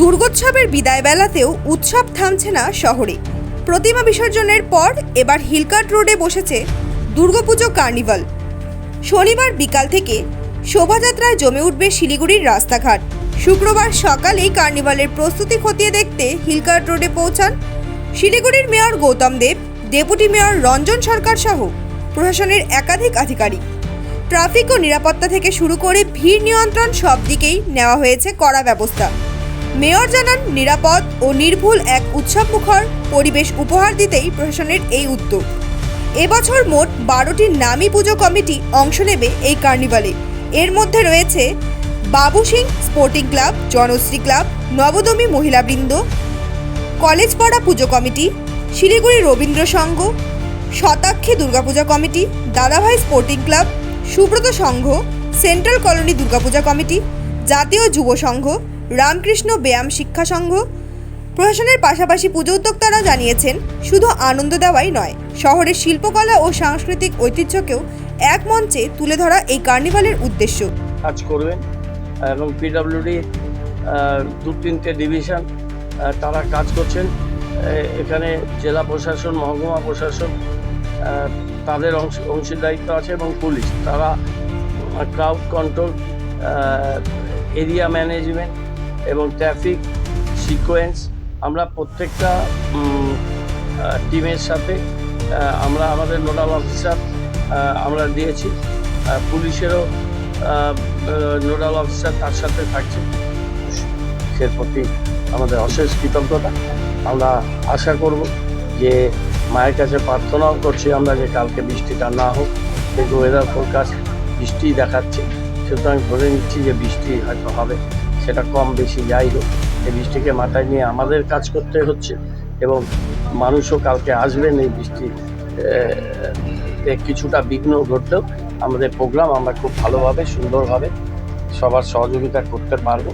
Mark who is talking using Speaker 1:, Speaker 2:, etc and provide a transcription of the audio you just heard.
Speaker 1: দুর্গোৎসবের বিদায় বেলাতেও উৎসব থামছে না শহরে। প্রতিমা বিসর্জনের পর এবার হিলকাট রোডে বসেছে দুর্গাপুজো কার্নিভাল। শনিবার বিকাল থেকে শোভাযাত্রায় জমে উঠবে শিলিগুড়ির রাস্তাঘাট। শুক্রবার সকালেই কার্নিভালের প্রস্তুতি খতিয়ে দেখতে হিলকাট রোডে পৌঁছান শিলিগুড়ির mayor Gautam Deb, deputy mayor Ranjan Sarkar সহ প্রশাসনের একাধিক আধিকারিক। ট্রাফিক ও নিরাপত্তা থেকে শুরু করে ভিড় নিয়ন্ত্রণ সব দিকেই নেওয়া হয়েছে কড়া ব্যবস্থা। মেয়র জানান, নিরাপদ ও নির্ভুল এক উৎসবমুখর পরিবেশ উপহার দিতেই প্রশাসনের এই উদ্যোগ। এবছর মোট বারোটি নামী পুজো কমিটি অংশ নেবে এই কার্নিভালে। এর মধ্যে রয়েছে Babu Singh sporting club, Janashree club, নবদমী মহিলাবৃন্দ কলেজপাড়া পুজো committee, Siliguri Rabindra Sangha, Shatakshi Durga Puja committee, Dadabhai sporting club, Subrata Sangha, central colony Durga Puja committee, Jatiya Yuba Sangha Ramakrishna ব্যায়াম শিক্ষা সংঘ। প্রশাসনের পাশাপাশি পুজো উদ্যোক্তারা জানিয়েছেন, শুধু আনন্দ দেওয়াই নয়, শহরের শিল্পকলা ও সাংস্কৃতিক ঐতিহ্যকেও এক মঞ্চে তুলে ধরা এই কার্নিভালের উদ্দেশ্য।
Speaker 2: কাজ করবেন, এবং পিডাব্লিউডি দু তিনটে ডিভিশন তারা কাজ করছেন। এখানে জেলা প্রশাসন, মহকুমা প্রশাসন তাদের অংশ, অংশীদারিত্ব আছে এবং পুলিশ। তারা ক্রাউড কন্ট্রোল এরিয়া ম্যানেজমেন্ট এবং ট্রাফিক সিকোয়েন্স আমরা প্রত্যেকটা টিমের সাথে আমরা আমাদের নোডাল অফিসার আমরা দিয়েছি। পুলিশেরও নোডাল অফিসার তার সাথে থাকছে। সে প্রতি আমাদের অশেষ কৃতজ্ঞতা। আমরা আশা করব যে মায়ের কাছে প্রার্থনাও করছি আমরা যে কালকে বৃষ্টিটা না হোক, কিন্তু ওয়েদার ফোরকাস্ট বৃষ্টি দেখাচ্ছে। সুতরাং ধরে নিচ্ছি যে বৃষ্টি হয়তো হবে। সেটা কম বেশি, যাই হোক, এই বৃষ্টিকে মাথায় নিয়ে আমাদের কাজ করতে হচ্ছে এবং মানুষও কালকে আসবেন এই বৃষ্টি কিছুটা বিঘ্ন ঘটলেও আমাদের প্রোগ্রাম আমরা খুব ভালোভাবে, সুন্দরভাবে সবার সহযোগিতা করতে পারব।